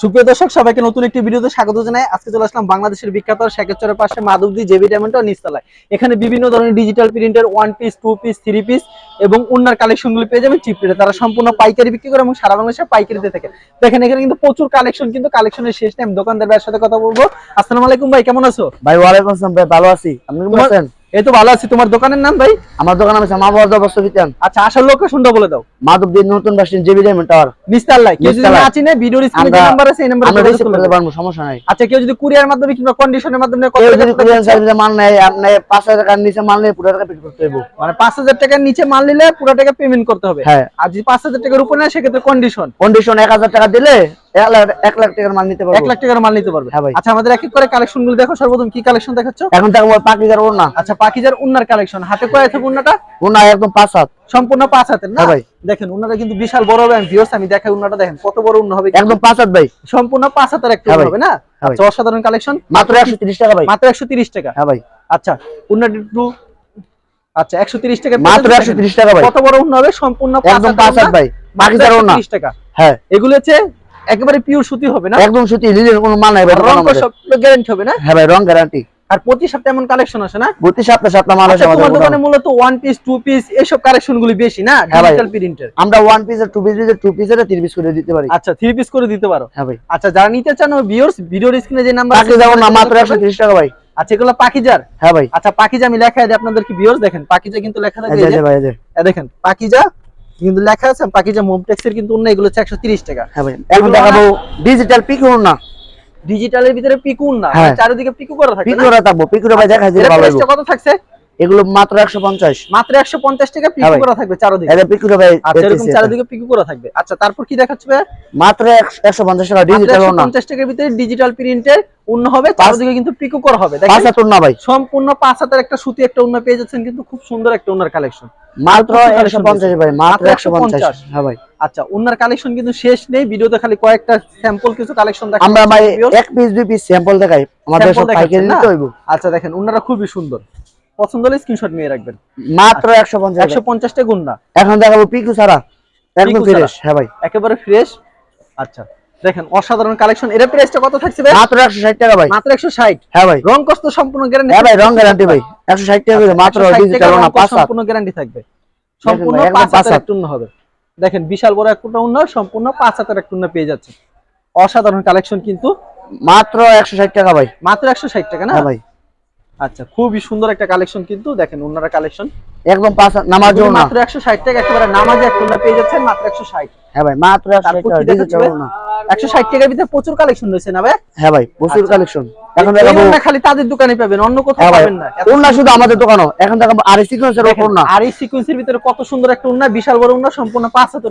সুপ্রিয় দর্শক সবাইকে নতুন একটি ভিডিওতে স্বাগত জানাই। আজকে চলে আসলাম বাংলাদেশের বিখ্যাত শেখেরচরের পাশে মাধবদী জেবি ডায়মন্ড ও নিচতলায়। এখানে বিভিন্ন ধরনের ডিজিটাল প্রিন্টের one piece two piece three piece এবং উন্নার কালেকশনগুলো পেয়ে যাবেন চিপ রেটে তারা সম্পূর্ণ পাইকারি বিক্রি করে এবং সারা বাংলাদেশে পাইকারিতে থাকে। দেখেন এখানে কিন্তু প্রচুর কালেকশন কিন্তু কালেকশনের শেষ টাইম দোকানদার ভাইয়ের সাথে কথা বলব। আসসালামু আলাইকুম ভাই কেমন আছো? ভাই ওয়ালাইকুম আসসালাম ভাই ভালো আছি। আপনি কেমন আছেন? এই তো ভালো আছি। তোমার দোকানের নাম ভাই? আমার দোকান আছে মা বিতান। আচ্ছা আসার লোকেশনটা বলে দাও। মাধবদী নতুন বাস জেবি ডায়মন্ড টাওয়ার। কেউ যদি নিচতলায়। না চিনে ভিডিওর স্ক্রিনে যে নাম্বার আছে এই নাম্বারে আমরা যোগাযোগ রিসিভ করতে পারব। সমস্যা নাই। আচ্ছা কেউ যদি কুরিয়ার মাধ্যমে কিংবা কন্ডিশনের মাধ্যমে কেউ যদি কুরিয়ার সার্ভিসে মাল নেয় আপনি পাঁচ হাজার টাকার নিচে মাল নেয় পুরো টাকা পেড করতে হইব। মানে পাঁচ হাজার টাকার নিচে মাল নিলে পুরো টাকা পেমেন্ট করতে হবে। হ্যাঁ। আর যদি পাঁচ হাজার টাকার উপরে নেয় সেক্ষেত্রে কন্ডিশন কন্ডিশন এক হাজার টাকা দিলে এক লাখ টাকার মাল নিতে এক লাখ টাকার মাল নিতে পারবে। হ্যাঁ ভাই। আচ্ছা আমাদের এক এক করে কালেকশনগুলো দেখো সর্বপ্রথম কি কালেকশন দেখাচ্ছ এখন টাকা পাকি যাব না আচ্ছা পাকিজার উন্নার কালেকশন হাতে কয় আছে উন্নাটা? না একদম পাঁচ হাত। সম্পূর্ণ পাঁচ হাতের না? হ্যাঁ ভাই। দেখেন উন্নাটা কিন্তু বিশাল বড় হবে ভিউয়ার্স আমি দেখাই উন্নাটা দেখেন কত বড় উন্না হবে একদম পাঁচ হাত ভাই। সম্পূর্ণ পাঁচ হাতের একটা হ্যাঁ উন্না। হবে না? হ্যাঁ আচ্ছা অসাধারণ কালেকশন মাত্র একশো তিরিশ টাকা ভাই। মাত্র একশো তিরিশ টাকা। হ্যাঁ ভাই। আচ্ছা উন্নাটি একটু আচ্ছা একশো তিরিশ টাকা মাত্র পেয়ে একশো যাচ্ছেন। তিরিশ টাকা ভাই। কত বড় উন্না হবে? সম্পূর্ণ একদম পাঁচ হাত ভাই। পাকি মাত্র যাব 130 টাকা। হ্যাঁ। এগুলো হচ্ছে একেবারে পিওর সুতি হবে না? একদম সুতি কোনো মাল নাই ভাই রং সব গ্যারান্টি হবে না? হ্যাঁ ভাই রং গ্যারান্টি আর প্রতি সপ্তাহে এমন কালেকশন আসে না? প্রতি সপ্তাহে সপ্তাহ মাল আছে আচ্ছা, আমাদের তোমার দোকানে মূলত ওয়ান পিস টু পিস এসব কালেকশন গুলি বেশি না? হ্যাঁ। ডিজিটাল প্রিন্টের আমরা ওয়ান পিসের টু পিস পিসের টু পিসের তিন পিস করে দিতে পারি। আচ্ছা থ্রি পিস করে দিতে পারো? হ্যাঁ ভাই। আচ্ছা যারা নিতে চান ভিউয়ার্স ভিডিওর স্ক্রিনে যে নাম্বার পাকি যাব না মাত্র একশো তিরিশ টাকা ভাই। আচ্ছা এগুলো পাকিজার হ্যাঁ ভাই। আচ্ছা পাকিজা আমি লেখা দিই আপনাদেরকে ভিউয়ার্স দেখেন? পাকিজা কিন্তু লেখা থাকে এই যে, ভাই এই দেখেন পাকিজা কিন্তু লেখা আছে পাকিজা মোমটেক্স এর কিন্তু অন্য এগুলো হচ্ছে 130 টাকা। হ্যাঁ ভাই। এখন দেখাবো ডিজিটাল পিকুর না। ডিজিটালের ভিতরে পিকুন না হ্যাঁ। মানে চারিদিকে পিকু করা থাকে পিকু পিকুরা থাকব পিকুরা ভাই দেখা যাবে ভালো কত থাকছে? এগুলো মাত্র একশো পঞ্চাশ। মাত্র 150 টাকা হ্যাঁ পিকু করা থাকবে চারিদিকে। এটা পিকুরা ভাই আচ্ছা এরকম চারিদিকে পিকু করা থাকবে। আচ্ছা তারপর কি দেখাচ্ছে ভাই মাত্র একশো পঞ্চাশ টাকা ডিজিটাল না পঞ্চাশ টাকার ভিতরে ডিজিটাল প্রিন্টের উন্ন হবে চারদিকে কিন্তু পিকো করা হবে। দেখেন পাঁচ হাজার না ভাই। সম্পূর্ণ পাঁচ হাতের একটা সুতি একটা উন্ন পেয়ে যাচ্ছেন কিন্তু খুব সুন্দর একটা উন্নার কালেকশন মাত্র প্রচুর একশো collection পঞ্চাশ ভাই মাত্র মাত্র একশো পঞ্চাশ। 150 হ্যাঁ ভাই। আচ্ছা উন্নার কালেকশন কিন্তু শেষ নেই ভিডিওতে খালি কয়েকটা স্যাম্পল কিছু কালেকশন দেখা আমরা ভাই এক পিস দুই পিস স্যাম্পল দেখাই। আমাদের সব পাইকারি? নিতে হইব। আচ্ছা দেখেন উন্নারা খুবই সুন্দর। পছন্দ হলে স্ক্রিনশট নিয়ে রাখবেন। মাত্র একশো পঞ্চাশ একশো পঞ্চাশটা গুন্না এখন দেখাবো পিকু ছাড়া। একদম ফ্রেশ হ্যাঁ ভাই। একেবারে ফ্রেশ আচ্ছা দেখেন অসাধারণ কালেকশন এর প্রাইসটা কত থাকছে ভাই? মাত্র একশো ষাট টাকা ভাই। মাত্র একশো ষাট? হ্যাঁ ভাই। রং কষ্ট সম্পূর্ণ গ্যারান্টি হ্যাঁ ভাই রং গ্যারান্টি ভাই। একশো ষাট টাকা করে মাত্র ডিজিটাল না পাঁচ সম্পূর্ণ গ্যারান্টি থাকবে। সম্পূর্ণ পাঁচ। একটা উন্ন হবে। দেখেন বিশাল বড় একটা উন্ন সম্পূর্ণ পাঁচ হাতের একটা উন্ন পেয়ে যাচ্ছে। অসাধারণ কালেকশন কিন্তু। মাত্র একশো ষাট টাকা ভাই। মাত্র একশো ষাট টাকা না? হ্যাঁ ভাই। আচ্ছা খুবই সুন্দর একটা কালেকশন কিন্তু। দেখেন ওনারা কালেকশন একদম পাঁচ হাত নামার জন্য না। মাত্র একশো ষাট টাকা একেবারে নামাজে একটা পেয়ে যাচ্ছেন মাত্র একশো ষাট। হ্যাঁ ভাই মাত্র একশো ষাট তারপর টাকা ডিজিটাল না। একশো ষাট টাকার ভিতরে প্রচুর কালেকশন রয়েছে না ভাই? হ্যাঁ ভাই প্রচুর আচ্ছা। কালেকশন এখন দেখাবো খালি তাদের দোকানে পাবেন অন্য কোথাও হ্যাঁ পাবেন না। শুধু আমাদের দোকানও। এখন দেখাবো আর সিকোয়েন্সের দেখেন, ওপর না। আর এই সিকোয়েন্সের ভিতরে কত সুন্দর একটা বিশাল বড় সম্পূর্ণ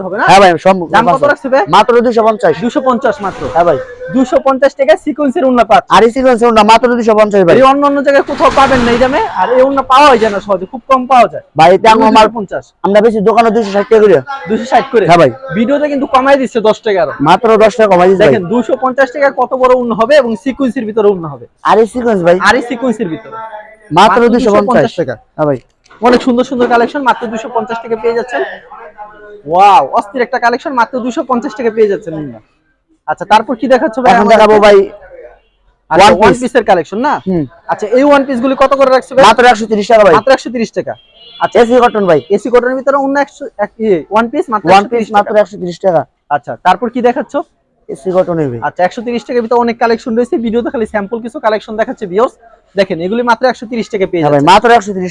হবে না? হ্যাঁ ভাই সম্ভব দাম কত রাখছে ভাই? মাত্র দুশো পঞ্চাশ। দুশো পঞ্চাশ মাত্র। হ্যাঁ ভাই। দুশো পঞ্চাশ টাকা সিকোয়েন্সের পাচ্ছে আর সিকোয়েন্সের মাত্র দুশো পঞ্চাশ ভাই। এই অন্য অন্য জায়গায় কোথাও পাবেন না এই দামে আর এই পাওয়া যায় না সহজে খুব কম পাওয়া যায়। ভাই এটা আমার পঞ্চাশ। আমরা বেশি দোকানে দুশো ষাট টাকা করে। দুশো ষাট করে। হ্যাঁ ভাই। ভিডিওতে কিন্তু কমাই দিচ্ছে দশ টাকা আরও। মাত্র দশ টাকা কমাই দিচ্ছি দেখেন দুশো পঞ্চাশ টাকা কত বড় উন্ন হবে এবং সিকুয়েন্সের ভিতরে উন্ন হবে? আর সিকোয়েন্স ভাই। আর এই ভিতরে। মাত্র মাত্র 250 টাকা। হ্যাঁ ভাই। অনেক সুন্দর সুন্দর কালেকশন মাত্র দুশো পঞ্চাশ টাকা পেয়ে যাচ্ছেন। ওয়াও অস্থির একটা কালেকশন মাত্র দুশো পঞ্চাশ টাকা পেয়ে যাচ্ছেন আচ্ছা তারপর কি দেখাচ্ছ ভাই এখন দেখাবো ভাই আচ্ছা ওয়ান পিসের কালেকশন না? আচ্ছা এই ওয়ান পিস গুলি কত করে রাখছে মাত্র একশো তিরিশ টাকা ভাই। মাত্র একশো তিরিশ টাকা। আচ্ছা এসি কটন ভাই। এসি কোটের ভিতরে অন্য একশো ওয়ান পিস মাত্র 130 টাকা। মাত্র একশো তিরিশ টাকা। আচ্ছা তারপর কি দেখাচ্ছ? এসি কটনের আচ্ছা একশো তিরিশ টাকার ভিতরে অনেক কালেকশন রয়েছে। ভিডিওতে খালি স্যাম্পল কিছু কালেকশন দেখাচ্ছে ভিউয়ার্স দেখেন এগুলি মাত্র একশো তিরিশ টাকা পেয়ে ভাই মাত্র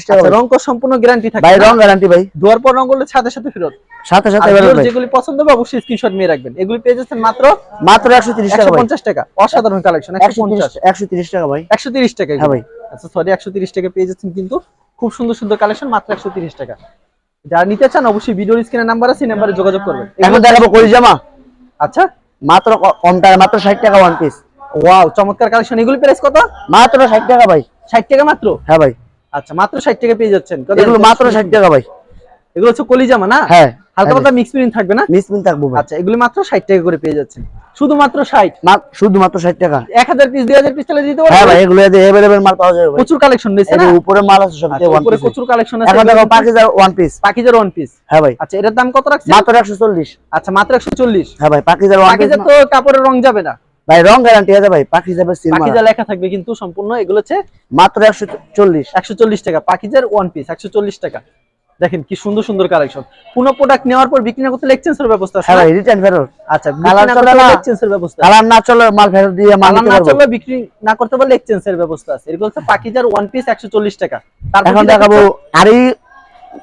টাকা ভাই। রং কস সম্পূর্ণ গ্যারান্টি থাকে। ভাই রং গ্যারান্টি ভাই। দুয়ার পর রং করলে সাথে সাথে ফেরত। সাথে সাথে viewers যেগুলি পছন্দ হবে অবশ্যই স্ক্রিনশট নিয়ে রাখবেন। এগুলি পেয়ে যাচ্ছেন মাত্র মাত্র একশো তিরিশ টাকা একশো ভাই পঞ্চাশ টাকা। অসাধারণ কালেকশন একশো একশো পঞ্চাশ তিরিশ একশো তিরিশ টাকা ভাই। একশো তিরিশ টাকা হ্যাঁ ভাই। আচ্ছা সরি একশো তিরিশ টাকা পেয়ে যাচ্ছেন কিন্তু। খুব সুন্দর সুন্দর কালেকশন মাত্র একশো তিরিশ টাকা। যারা নিতে চান অবশ্যই ভিডিওর স্ক্রিনের নাম্বার আছে নাম্বারে যোগাযোগ করবেন। এখন দেখাবো কই জামা? আচ্ছা। মাত্র কম টাকা মাত্র ষাট টাকা ওয়ান পিস ওয়াও চমৎকার কালেকশন এগুলি প্রাইস কত? মাত্র ষাট টাকা ভাই। ষাট টাকা মাত্র? হ্যাঁ ভাই। আচ্ছা মাত্র ষাট টাকা পেয়ে যাচ্ছেন। এগুলো মাত্র ষাট টাকা ভাই। এগুলো হচ্ছে কলিজামা না? হ্যাঁ হালকা পাতলা মিক্স প্রিন্ট থাকবে না? মিস প্রিন্ট থাকব আচ্ছা এগুলো মাত্র ষাট টাকা করে পেয়ে যাচ্ছেন। শুধুমাত্র ষাট? মা- শুধুমাত্র ষাট টাকা। এক হাজার পিস দুই হাজার পিস তাহলে দিতে হ্যাঁ ভাই এগুলো মাল পাওয়া যাবে প্রচুর কালেকশন রয়েছে না? উপরে মাল আছে সব আচ্ছা, উপরে প্রচুর কালেকশন আছে। এখন দেখো পাকিজার ওয়ান পিস পাকিজার ওয়ান পিস হ্যাঁ ভাই। আচ্ছা এটার দাম কত রাখছে মাত্র একশো চল্লিশ। আচ্ছা মাত্র একশো চল্লিশ। হ্যাঁ ভাই পাকিজার ওয়ান পিস পাকিজার তো কাপড়ের রং যাবে না। ভাই রং গ্যারান্টি আছে ভাই যাবে সিল লেখা থাকবে কিন্তু সম্পূর্ণ এগুলো হচ্ছে মাত্র একশো চল্লিশ। একশো চল্লিশ টাকা পাখিজার ওয়ান পিস একশো চল্লিশ টাকা। দেখেন কি সুন্দর সুন্দর কালেকশন কোনো প্রোডাক্ট নেওয়ার পর বিক্রি না করতে এক্সচেঞ্জের ব্যবস্থা আছে হ্যাঁ? রিটার্ন ফেরত আচ্ছা কালার চলে না। এক্সচেঞ্জের ব্যবস্থা কালার না চলে মাল ফেরত দিয়ে মাল নিতে না পারব চললে বিক্রি না করতে পারলে এক্সচেঞ্জের ব্যবস্থা আছে এরকম হচ্ছে পাখিজার ওয়ান পিস একশো চল্লিশ টাকা তারপর এখন দেখাবো আরই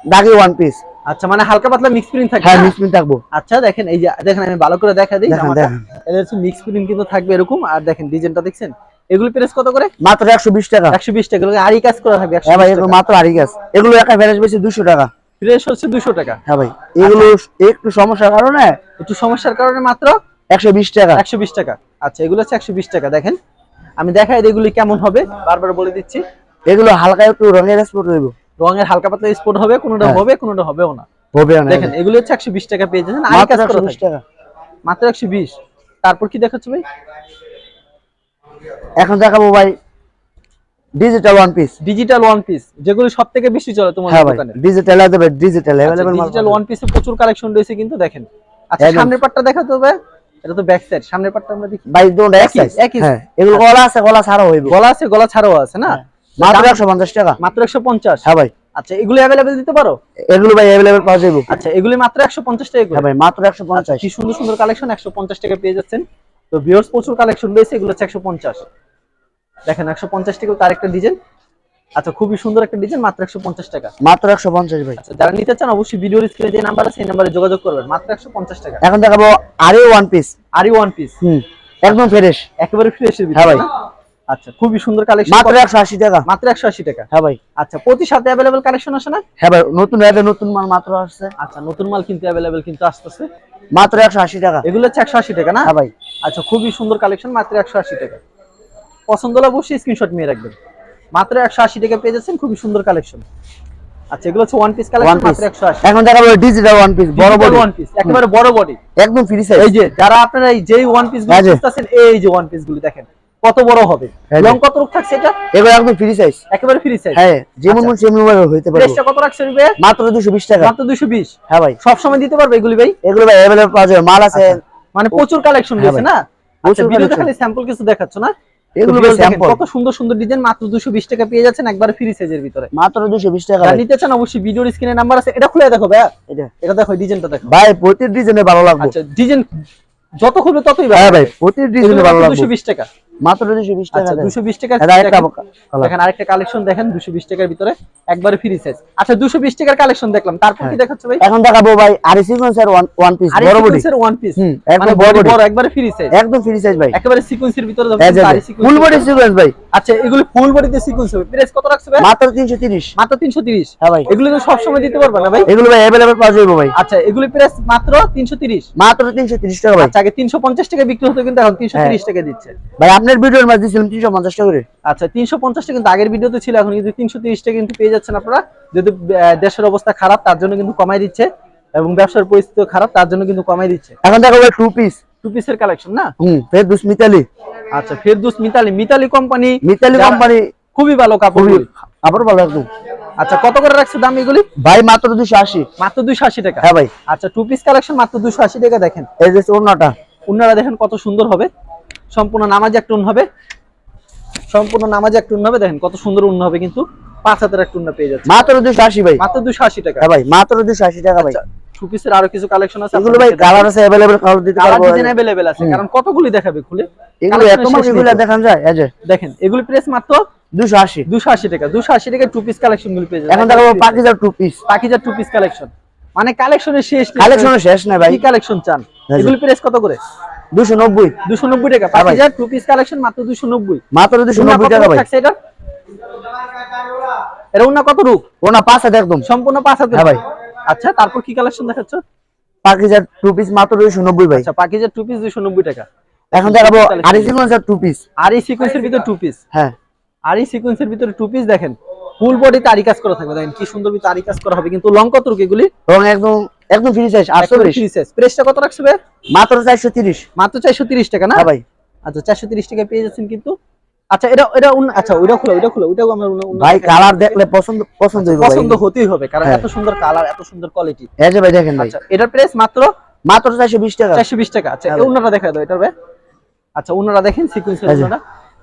দাগি ওয়ান পিস আচ্ছা মানে হালকা পাতলা মিক্স প্রিন্ট থাকবে হ্যাঁ না? মিসমিন থাকব আচ্ছা দেখেন এই যে দেখেন আমি ভালো করে দেখা দিই। দেখেন। এটা হচ্ছে মিক্স প্রিন্ট কিন্তু থাকবে এরকম আর দেখেন ডিজাইনটা দেখছেন এগুলো প্রেস কত করে? মাত্র একশো বিশ টাকা। একশো বিশ টাকা। এগুলো আড়ি কাজ করা থাকবে হ্যাঁ ভাই এগুলো মাত্র আড়ি গাছ এগুলো একা ফেরেস বেশি দুশো টাকা। ফ্রেশ হচ্ছে দুশো টাকা। হ্যাঁ ভাই এগুলো একটু সমস্যার কারণে একটু সমস্যার কারণে মাত্র একশো বিশ টাকা। একশো বিশ টাকা। আচ্ছা এগুলো হচ্ছে একশো বিশ টাকা দেখেন। আমি দেখাই এগুলি কেমন হবে বারবার বলে দিচ্ছি। এগুলো হালকা একটু রঙের স্পট হইব রঙের হালকা পাতলা স্পট হবে কোনোটা হ্যাঁ। হবে কোনোটা হবেও না। হবে না। দেখেন এগুলো হচ্ছে একশো বিশ টাকা পেয়ে যাচ্ছেন। আড়ি কাজ করা বিশ থাকবে। টাকা। মাত্র একশো বিশ। তারপর কি দেখাচ্ছে ভাই? এখন দেখাবো ভাই digital one piece digital one piece যেগুলো সব থেকে বেশি চলে তোমার হ্যাঁ দোকানে। ডিজিটাল আছে ডিজিটাল মাল ডিজিটাল ওয়ান পিসে প্রচুর কালেকশন রয়েছে কিন্তু দেখেন। আচ্ছা সামনের পাটটা দেখাতে হবে এটা তো ব্যাক সাইড সামনের পাটটা আমরা দেখি। ভাই দুটো এক সাইজ একই। হ্যাঁ এগুলো গলা আছে গলা ছাড়াও হইব। গলা আছে গলা ছাড়াও আছে না? মাত্র দাম- একশো পঞ্চাশ টাকা। মাত্র একশো পঞ্চাশ? হ্যাঁ ভাই। আচ্ছা এগুলো অ্যাভেলেবেল দিতে পারো? এগুলো ভাই অ্যাভেলেবল পাওয়া যাবে আচ্ছা এগুলো মাত্র একশো পঞ্চাশ টাকা করে। হ্যাঁ ভাই মাত্র একশো আচ্ছা, পঞ্চাশ কি সুন্দর সুন্দর কালেকশন একশো পঞ্চাশ টাকা পেয়ে যাচ্ছেন। তো ভিউয়ার্স প্রচুর কালেকশন রয়েছে এগুলো হচ্ছে একশো পঞ্চাশ। দেখেন একশো পঞ্চাশ টাকা তার একটা ডিজাইন আচ্ছা খুবই সুন্দর একটা ডিজাইন মাত্র একশো পঞ্চাশ টাকা। মাত্র একশো পঞ্চাশ ভাই। আচ্ছা যারা নিতে চান অবশ্যই ভিডিওর স্ক্রিনে যে নাম্বার আছে সেই নাম্বারে যোগাযোগ করবেন। মাত্র একশো পঞ্চাশ টাকা। এখন দেখাবো আরে ওয়ান পিস আরই ওয়ান পিস হুম একদম ফ্রেশ একেবারে ফ্রেশের হ্যাঁ ভাই। আচ্ছা খুবই সুন্দর কালেকশন মাত্র একশো আশি টাকা। মাত্র একশো আশি টাকা। হ্যাঁ ভাই। আচ্ছা প্রতি সাথে অ্যাভেলেবেল কালেকশন আসে না? হ্যাঁ ভাই নতুন র্যাবে নতুন মাল মাত্র আসছে। আচ্ছা নতুন মাল কিন্তু অ্যাভেলেবেল কিন্তু আসতেছে। মাত্র একশো আশি টাকা। এগুলো হচ্ছে একশো আশি টাকা না? হ্যাঁ ভাই। আচ্ছা খুবই সুন্দর কালেকশন মাত্র একশো আশি টাকা। পছন্দ হলে অবশ্যই স্ক্রিনশট নিয়ে রাখবেন। মাত্র একশো আশি টাকা পেয়ে যাচ্ছেন খুবই সুন্দর কালেকশন আচ্ছা এগুলো হচ্ছে ওয়ান পিস কালেকশন মাত্র একশো আশি। এখন দেখাবো ডিজিটাল ওয়ান পিস বড় বড় ওয়ান পিস একেবারে বড় বডি একদম ফ্রি সাইজ এই যে যারা আপনারা এই যেই ওয়ান পিস যে। এই যে ওয়ান পিস গুলি দেখেন কত বড় হবে। লং কত রূপ থাকছে এটা? এগুলো একদম ফ্রি সাইজ একেবারে ফ্রি সাইজ হ্যাঁ যেমন আচ্ছা। মন সেমন ভাবে হইতে প্রেসটা কত মাত্র দুশো বিশ টাকা। মাত্র দুশো বিশ। হ্যাঁ ভাই। সব সময় দিতে পারবে এগুলি ভাই? এগুলো ভাই পাওয়া যাবে। মাল আছে মানে প্রচুর কালেকশন হ্যাঁ রয়েছে না? আচ্ছা ভিডিওতে খালি স্যাম্পল কিছু দেখাচ্ছ না? এগুলো ভাই স্যাম্পল কত সুন্দর সুন্দর ডিজাইন মাত্র দুশো বিশ টাকা পেয়ে যাচ্ছেন একবার ফ্রি সাইজের ভিতরে। মাত্র দুশো বিশ টাকা যারা ভাই। নিতে চান অবশ্যই ভিডিওর স্ক্রিনে নাম্বার আছে। এটা খুলে দেখো ভাইয়া এটা এটা দেখো ডিজাইনটা দেখো। ভাই প্রতি ডিজাইনে ভালো লাগবে। আচ্ছা ডিজাইন যত খুলবে ততই ভাই ভাই প্রতি ডিজাইনে ভালো লাগবে। দুশো বিশ টাকা। মাত্র দুশো বিশ টাকা আচ্ছা দেন। দুশো বিশ টাকা দেখেন। আরেকটা কালেকশন দেখেন দুশো বিশ টাকার ভিতরে একবারে ফ্রি সাইজ আচ্ছা দুশো বিশ টাকার কালেকশন দেখলাম তারপর কি হ্যাঁ। দেখাচ্ছ ভাই? এখন দেখাবো ভাই আর সিকোয়েন্সের ওয়ান পিস বড় বডি ওয়ান পিস মানে একদম বডি বড় একবারে ফ্রি সাইজ একদম ফ্রি সাইজ ভাই। একেবারে সিকোয়েন্সের ভিতরে যে ফুল বডি সিকোয়েন্স ভাই। আচ্ছা এগুলো ফুল বডিতে সিকোয়েন্স হবে। প্রাইস কত রাখছে ভাই? মাত্র তিনশো তিরিশ। মাত্র তিনশো তিরিশ। হ্যাঁ ভাই। এগুলো তো সবসময় দিতে পারবে না ভাই। এগুলো ভাই অ্যাভেলেবল পাওয়া যাবে ভাই। আচ্ছা এগুলো প্রাইস মাত্র তিনশো তিরিশ। মাত্র তিনশো তিরিশ টাকা ভাই। আচ্ছা আগে তিনশো পঞ্চাশ টাকা বিক্রি হতো কিন্তু এখন তিনশো তিরিশ টাকা দিচ্ছে। ভাই আপনার ভিডিওর মাঝে দিয়েছিলাম তিনশো পঞ্চাশ টাকা করে। আচ্ছা তিনশো পঞ্চাশ টাকা কিন্তু আগের ভিডিওতে ছিল এখন কিন্তু তিনশো তিরিশ টাকা কিন্তু পেয়ে যাচ্ছেন আপনারা। যেহেতু দেশের অবস্থা খারাপ তার জন্য কিন্তু কমাই দিচ্ছে এবং ব্যবসার পরিস্থিতি খারাপ তার জন্য কিন্তু কমাই দিচ্ছে। এখন দেখাবো ভাই টু পিস টু পিসের কালেকশন না? হুম ফেরদুস মিতালি আচ্ছা ফেরদুস মিতালি মিতালি কোম্পানি মিতালি কোম্পানি খুবই ভালো কাপড় আবার ভালো একদম। আচ্ছা কত করে রাখছে দাম এগুলি? ভাই মাত্র দুশো আশি। মাত্র দুইশো আশি টাকা? হ্যাঁ ভাই। আচ্ছা টু পিস কালেকশন মাত্র দুশো আশি টাকা দেখেন। এই যে ওড়নাটা। উন্নারা দেখেন কত সুন্দর হবে। সম্পূর্ণ নামাজি একটা উন হবে সম্পূর্ণ নামাজি একটা উন হবে দেখেন কত সুন্দর উন্ন হবে কিন্তু পাঁচ হাতের একটা উন্না পেয়ে যাচ্ছে মাত্র দুশো আশি ভাই মাত্র দুশো আশি টাকা হ্যাঁ ভাই মাত্র দুশো আশি টাকা ভাই আচ্ছা টু পিসের আরো কিছু কালেকশন আছে এগুলো ভাই কালার আছে অ্যাভেলেবল কালার দিতে কালার পারবো ডিজাইন अवेलेबल আছে কারণ কতগুলি দেখাবে খুলে এগুলো Collection এত মাল শেষ নেই এগুলো তো। দেখান যায় এই যে দেখেন এগুলি প্রাইস মাত্র দুশো আশি দুশো আশি টাকা দুশো আশি টাকা টু পিস কালেকশন গুলি পেয়ে যাবেন এখন দেখাবো পাকিজার two piece পাখিজার two piece collection মানে কালেকশনের শেষ নেই। কালেকশনের শেষ নাই ভাই কি কালেকশন চান হ্যাঁ জি। এগুলি প্রাইস কত করে দুশো নব্বই। দুশো নব্বই টাকা। হ্যাঁ ভাই। পাখিজার টু পিস কালেকশন মাত্র দুশো নব্বই। মাত্র দুশো নব্বই টাকা ভাই। এটা উন্না কত রূপ ওনা পাঁচ হাজার একদম। সম্পূর্ণ পাঁচ হাজার। হ্যাঁ ভাই। আচ্ছা তারপর কি কালেকশন দেখাচ্ছ? পাকিজার টু পিস মাত্র দুশো নব্বই ভাই। আচ্ছা পাখিজার টু পিস দুশো নব্বই টাকা। এখন দেখাবো Collection। আরি সিকোয়েন্সের টু পিস আর এই সিকোয়েন্সের ভিতরে টু পিস হ্যাঁ। আর এই সিকোয়েন্সের ভিতরে টু পিস দেখেন। ফুল বডি তারি কাজ করা থাকবে। দেখেন কি সুন্দর তারি কাজ করা হবে। কিন্তু লং কত রূপ এগুলি? এবং একদম একদম ফ্রি সাইজ আটচল্লিশ প্রেসটা কত রাখছে ভাই? মাত্র চারশো তিরিশ। মাত্র চারশো তিরিশ টাকা না? হ্যাঁ ভাই। আচ্ছা চারশো তিরিশ টাকা পেয়ে যাচ্ছেন কিন্তু। আচ্ছা এটা এটা আচ্ছা ওইটা খুলো ওইটা খুলো ওইটাও আমরা ভাই কালার দেখলে পছন্দ পছন্দ হইব পছন্দ হতেই হবে কারণ হ্যাঁ। এত সুন্দর কালার এত সুন্দর কোয়ালিটি এই যে ভাই দেখেন ভাই। আচ্ছা এটার প্রেস মাত্র? মাত্র চারশো বিশ টাকা। চারশো বিশ টাকা। আচ্ছা হ্যাঁ এই দেখা দাও এটার ভাই। আচ্ছা ওনারা দেখেন সিকুয়েন্সের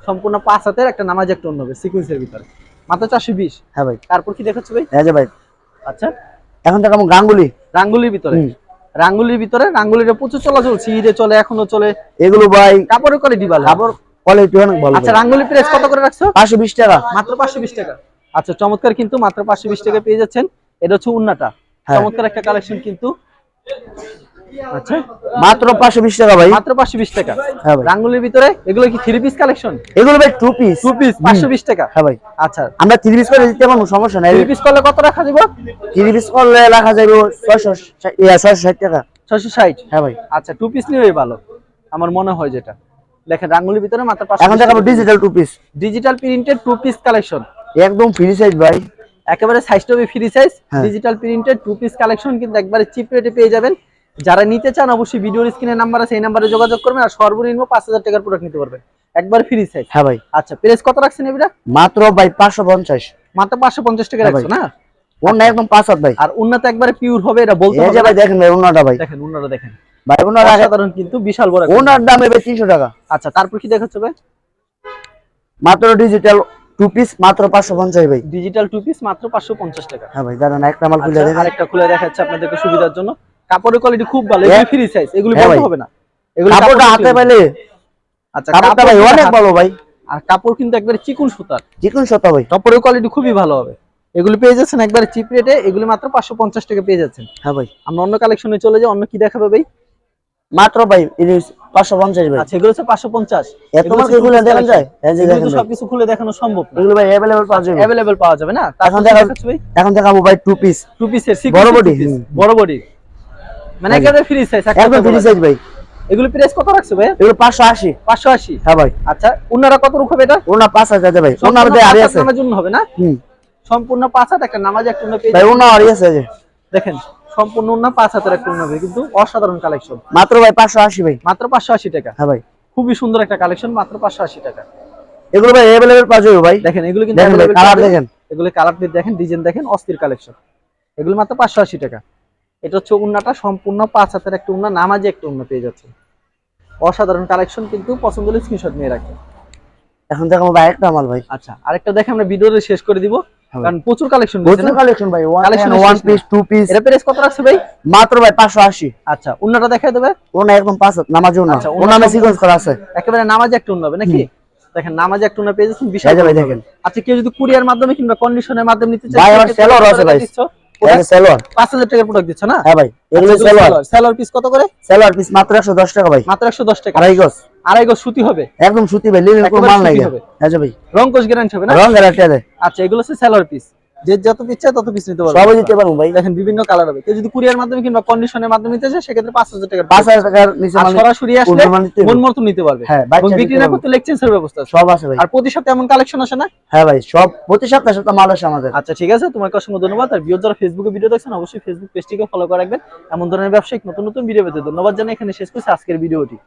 সম্পূর্ণ পাঁচ হাতের একটা নামাজ একটা অন্য হবে সিকুয়েন্সের ভিতরে। মাত্র চারশো বিশ। হ্যাঁ ভাই। তারপর কি দেখাচ্ছে ভাই? এই যে ভাই। আচ্ছা এখন দেখাবো গাঙ্গুলি? রাঙ্গুলির ভিতরে। রাঙ্গুলির ভিতরে রাঙ্গুলিটা প্রচুর চলাচল সিঁড়ে চলে এখনও চলে। এগুলো ভাই কাপড়ের কোয়ালিটি ভালো। কাপড় কোয়ালিটি অনেক ভালো আচ্ছা রাঙ্গুলি প্রেস কত করে রাখছো? পাঁচশো বিশ টাকা। মাত্র পাঁচশো বিশ টাকা। আচ্ছা চমৎকার কিন্তু মাত্র পাঁচশো বিশ টাকা পেয়ে যাচ্ছেন। এটা হচ্ছে উন্নাটা। হ্যাঁ। চমৎকার একটা কালেকশন কিন্তু। আচ্ছা। মাত্র টাকা ভাই। মাত্র পাঁচশো বিশ টাকা। হ্যাঁ ভাই। রাঙ্গুলির ভিতরে? এগুলো কি থ্রি পিস কালেকশন এগুলো ভাই টু পিস টু পিস পাঁচশো বিশ টাকা। হ্যাঁ ভাই। আচ্ছা। আমরা থ্রি পিস করে দিতে পারব সমস্যা নাই। থ্রি পিস করলে কত রাখা দিব থ্রি পিস করলে রাখা যাবে টাকা। ছয়শো ষাট? হ্যাঁ ভাই। আচ্ছা টু পিস নিয়েই ভালো। আমার মনে হয় যেটা। দেখেন রাঙ্গুলির ভিতরে মাত্র এখন দেখাবো digital two piece digital printed two piece collection একদম ফ্রি সাইজ ভাই। একেবারে সাইজটা free size. Digital printed two piece collection কিন্তু একবারে চিপ রেটে পেয়ে যাবেন। যারা নিতে চান অবশ্যই ভিডিওর স্ক্রিনে নাম্বার আছে এই নাম্বারে যোগাযোগ করবেন আর সর্বনিম্ন পাঁচ হাজার টাকার প্রোডাক্ট নিতে পারবেন। একবার ফ্রি সাইজ হ্যাঁ ভাই। আচ্ছা প্রেস কত রাখছেন এবিরা? মাত্র ভাই পাঁচশো পঞ্চাশ। মাত্র পাঁচশো পঞ্চাশ টাকা হ্যাঁ রাখছো না? অন্য একদম পাঁচ হাত ভাই। আর একবারে পিওর হবে এটা বলতে হবে ভাই দেখেন ভাই ভাই। দেখেন দেখেন। ভাই কিন্তু বিশাল বড় ওনার দাম এবার তিনশো টাকা। আচ্ছা তারপর কি দেখাচ্ছে ভাই? মাত্র ডিজিটাল টু পিস মাত্র পাঁচশো পঞ্চাশ ভাই। ডিজিটাল টু পিস মাত্র পাঁচশো পঞ্চাশ টাকা। হ্যাঁ ভাই দাঁড়ান একটা মাল খুলে আচ্ছা, দেখেন আরেকটা খুলে দেখাচ্ছে আপনাদেরকে সুবিধার জন্য। কাপড়ের কোয়ালিটি খুব ভালো হ্যাঁ। এগুলো ফ্রি সাইজ এগুলো হ্যাঁ বলতে হবে না। এগুলো কাপড়টা হাতে পাইলে আচ্ছা কাপড়টা ভাই অনেক ভালো ভাই। আর কাপড় কিন্তু একবারে চিকুন সুতার চিকুন শত ভাই। কাপড়ের কোয়ালিটি খুবই ভালো হবে। এগুলো পেয়ে যাচ্ছেন একবারে চিপ রেটে এগুলো মাত্র পাঁচশো পঞ্চাশ টাকা পেয়ে যাচ্ছেন। হ্যাঁ ভাই। আমরা অন্য কালেকশনে চলে যাই অন্য কি দেখাবে ভাই? মাত্র ভাই পাঁচশো পঞ্চাশ ভাই। আচ্ছা এগুলো হচ্ছে পাঁচশো পঞ্চাশ। এত মাল খুলে দেখান যায়? এই যে দেখেন ভাই সবকিছু খুলে দেখানো সম্ভব না। এগুলো ভাই অ্যাভেলেবল পাওয়া যাবে। অ্যাভেলেবেল পাওয়া যাবে না? এখন দেখাচ্ছে ভাই। এখন দেখাবো ভাই টু পিস টু পিসের বড় হুম। বড় বডি মানে। একেবারে ফ্রি সাইজ একদম ফ্রি সাইজ ভাই। এগুলো প্রাইস কত রাখছো ভাই এগুলো পাঁচশো আশি। পাঁচশো আশি? হ্যাঁ ভাই। আচ্ছা উনারা কত রূপ হবে এটা? ওনার পাঁচ হাজার ভাই। মধ্যে আছে। জন্য হবে না? হুম। সম্পূর্ণ পাঁচ হাত একটা নামাজ একটা উন্না পেয়ে ভাই আড়ি আছে। দেখেন সম্পূর্ণ উন্না পাঁচ হাতের একটা উন্না হবে কিন্তু অসাধারণ কালেকশন মাত্র ভাই পাঁচশো আশি ভাই। মাত্র পাঁচশো আশি টাকা। হ্যাঁ ভাই। খুবই সুন্দর একটা কালেকশন মাত্র পাঁচশো আশি টাকা। এগুলো ভাই অ্যাভেলেবল পাওয়া যাবে ভাই। দেখেন এগুলো কিন্তু কালার দেখেন। এগুলো কালার দেখেন ডিজাইন দেখেন অস্থির কালেকশন এগুলো মাত্র পাঁচশো আশি টাকা। এটা হচ্ছে উন্নাটা সম্পূর্ণ পাঁচ হাতের একটা উন্না নামাজে একটা উন্না পেয়ে যাচ্ছে। অসাধারণ কালেকশন কিন্তু পছন্দ হলে স্ক্রিনশট নিয়ে রাখেন এখন দেখাবো ভাই একটা মাল ভাই। আচ্ছা আরেকটা দেখে আমরা ভিডিওটা শেষ করে দিব হ্যাঁ। কারণ প্রচুর কালেকশন প্রচুর কালেকশন ভাই Collection one piece two piece এটা প্রাইস কত রাখছে ভাই? মাত্র ভাই পাঁচশো আশি। আচ্ছা উন্নাটা দেখাই দেবে? ওনা একদম পাঁচ হাত নামাজ আচ্ছা, ওনা ওনা সিকোয়েন্স করা আছে। একেবারে নামাজে একটা উন্না হবে নাকি? দেখেন নামাজে একটা উন্না পেয়ে যাচ্ছেন বিশাল ভাই দেখেন। আচ্ছা কেউ যদি কুরিয়ার মাধ্যমে কিংবা কন্ডিশনের মাধ্যমে নিতে চায় ভাই, আমার কত আছে ভাই। টাকার প্রোডাক্ট দিচ্ছ না? হ্যাঁ ভাই এগুলো সালোয়ার। পিস কত করে? সালোয়ার পিস মাত্র টাকা ভাই। মাত্র একশো দশ টাকা। আড়াই গজ। আড়াই গজ সুতি হবে? একদম সুতি ভাই লিভিং কোনো মাল নাই হবে। হ্যাঁ ভাই। রং কোষ গ্যারান্টি হবে না? রং গ্যারান্টি আছে। আচ্ছা এগুলো হচ্ছে সেলোয়ার পিস যে যত পিস চায় তত পিস নিতে পারবে। সবই দিতে পারব ভাই। দেখেন বিভিন্ন কালার হবে। কেউ যদি কুরিয়ার মাধ্যমে কিংবা কন্ডিশনের মাধ্যমে নিতে চায় সেক্ষেত্রে পাঁচ হাজার টাকা পাঁচ হাজার টাকার নিচে আর সরাসরি আসলে নিতে মন মতো নিতে পারবে। হ্যাঁ বিক্রি না। করতে লেকচেন্সের ব্যবস্থা সব আছে ভাই। আর প্রতি সপ্তাহে এমন কালেকশন আসে না? হ্যাঁ ভাই সব প্রতি সপ্তাহে সপ্তাহ মাল আসে আমাদের। আচ্ছা ঠিক আছে। তোমাকে অসংখ্য ধন্যবাদ। আর ভিডিও যারা ফেসবুকে ভিডিও দেখছেন অবশ্যই ফেসবুক পেজটিকে ফলো করে রাখবেন। এমন ধরনের ব্যবসায়িক নতুন নতুন ভিডিও পেতে ধন্যবাদ জানাই এখানে শেষ করছি আজকের ভিডিওটি